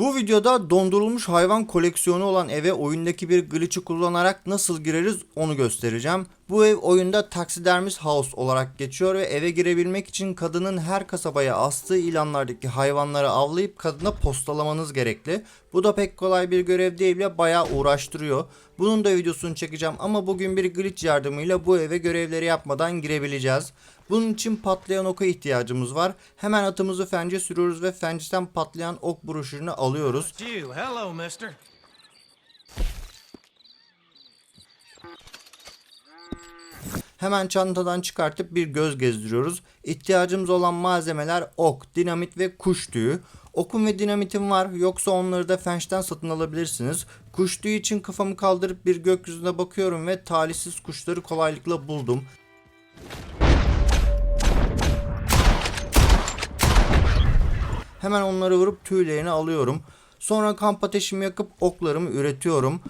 Bu videoda dondurulmuş hayvan koleksiyonu olan eve oyundaki bir glitch'i kullanarak nasıl gireriz onu göstereceğim. Bu ev oyunda Taxidermist House olarak geçiyor ve eve girebilmek için kadının her kasabaya astığı ilanlardaki hayvanları avlayıp kadına postalamanız gerekli. Bu da pek kolay bir görev değil ve bayağı uğraştırıyor. Bunun da videosunu çekeceğim ama bugün bir glitch yardımıyla bu eve görevleri yapmadan girebileceğiz. Bunun için patlayan oka ihtiyacımız var. Hemen atımızı fence sürüyoruz ve fenceden patlayan ok broşürünü alıyoruz. Hello, mister. Hemen çantadan çıkartıp bir göz gezdiriyoruz. İhtiyacımız olan malzemeler ok, dinamit ve kuş tüyü. Okum ve dinamitim var yoksa onları da fençten satın alabilirsiniz. Kuş tüyü için kafamı kaldırıp bir gökyüzüne bakıyorum ve talihsiz kuşları kolaylıkla buldum. Hemen onları vurup tüylerini alıyorum. Sonra kamp ateşimi yakıp oklarımı üretiyorum.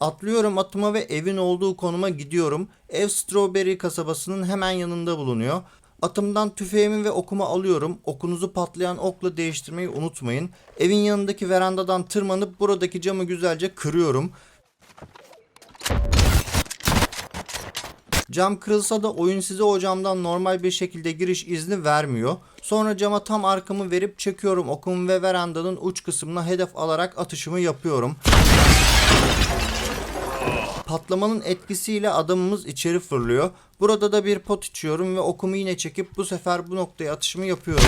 Atlıyorum atıma ve evin olduğu konuma gidiyorum. Ev Strawberry kasabasının hemen yanında bulunuyor. Atımdan tüfeğimi ve okumu alıyorum. Okunuzu patlayan okla değiştirmeyi unutmayın. Evin yanındaki verandadan tırmanıp buradaki camı güzelce kırıyorum. Cam kırılsa da oyun size o camdan normal bir şekilde giriş izni vermiyor. Sonra cama tam arkamı verip çekiyorum okumu ve verandanın uç kısmına hedef alarak atışımı yapıyorum. Patlamanın etkisiyle adamımız içeri fırlıyor. Burada da bir pot içiyorum ve okumu yine çekip bu sefer bu noktaya atışımı yapıyorum.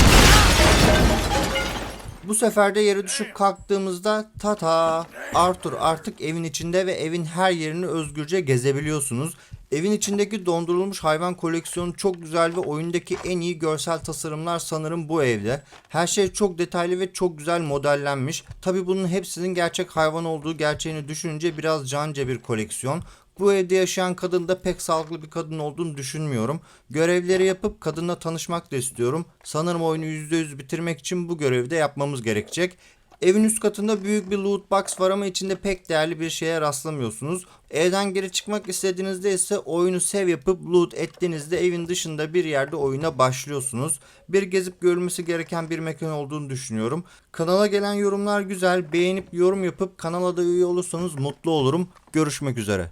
Bu sefer de yere düşüp kalktığımızda tata Arthur artık evin içinde ve evin her yerini özgürce gezebiliyorsunuz. Evin içindeki dondurulmuş hayvan koleksiyonu çok güzel ve oyundaki en iyi görsel tasarımlar sanırım bu evde. Her şey çok detaylı ve çok güzel modellenmiş. Tabi bunun hepsinin gerçek hayvan olduğu gerçeğini düşününce biraz canca bir koleksiyon. Bu evde yaşayan kadın da pek sağlıklı bir kadın olduğunu düşünmüyorum. Görevleri yapıp kadınla tanışmak da istiyorum. Sanırım oyunu %100 bitirmek için bu görevi de yapmamız gerekecek. Evin üst katında büyük bir loot box var ama içinde pek değerli bir şeye rastlamıyorsunuz. Evden geri çıkmak istediğinizde ise oyunu sev yapıp loot ettiğinizde evin dışında bir yerde oyuna başlıyorsunuz. Bir gezip görülmesi gereken bir mekan olduğunu düşünüyorum. Kanala gelen yorumlar güzel. Beğenip yorum yapıp kanala da üye olursanız mutlu olurum. Görüşmek üzere.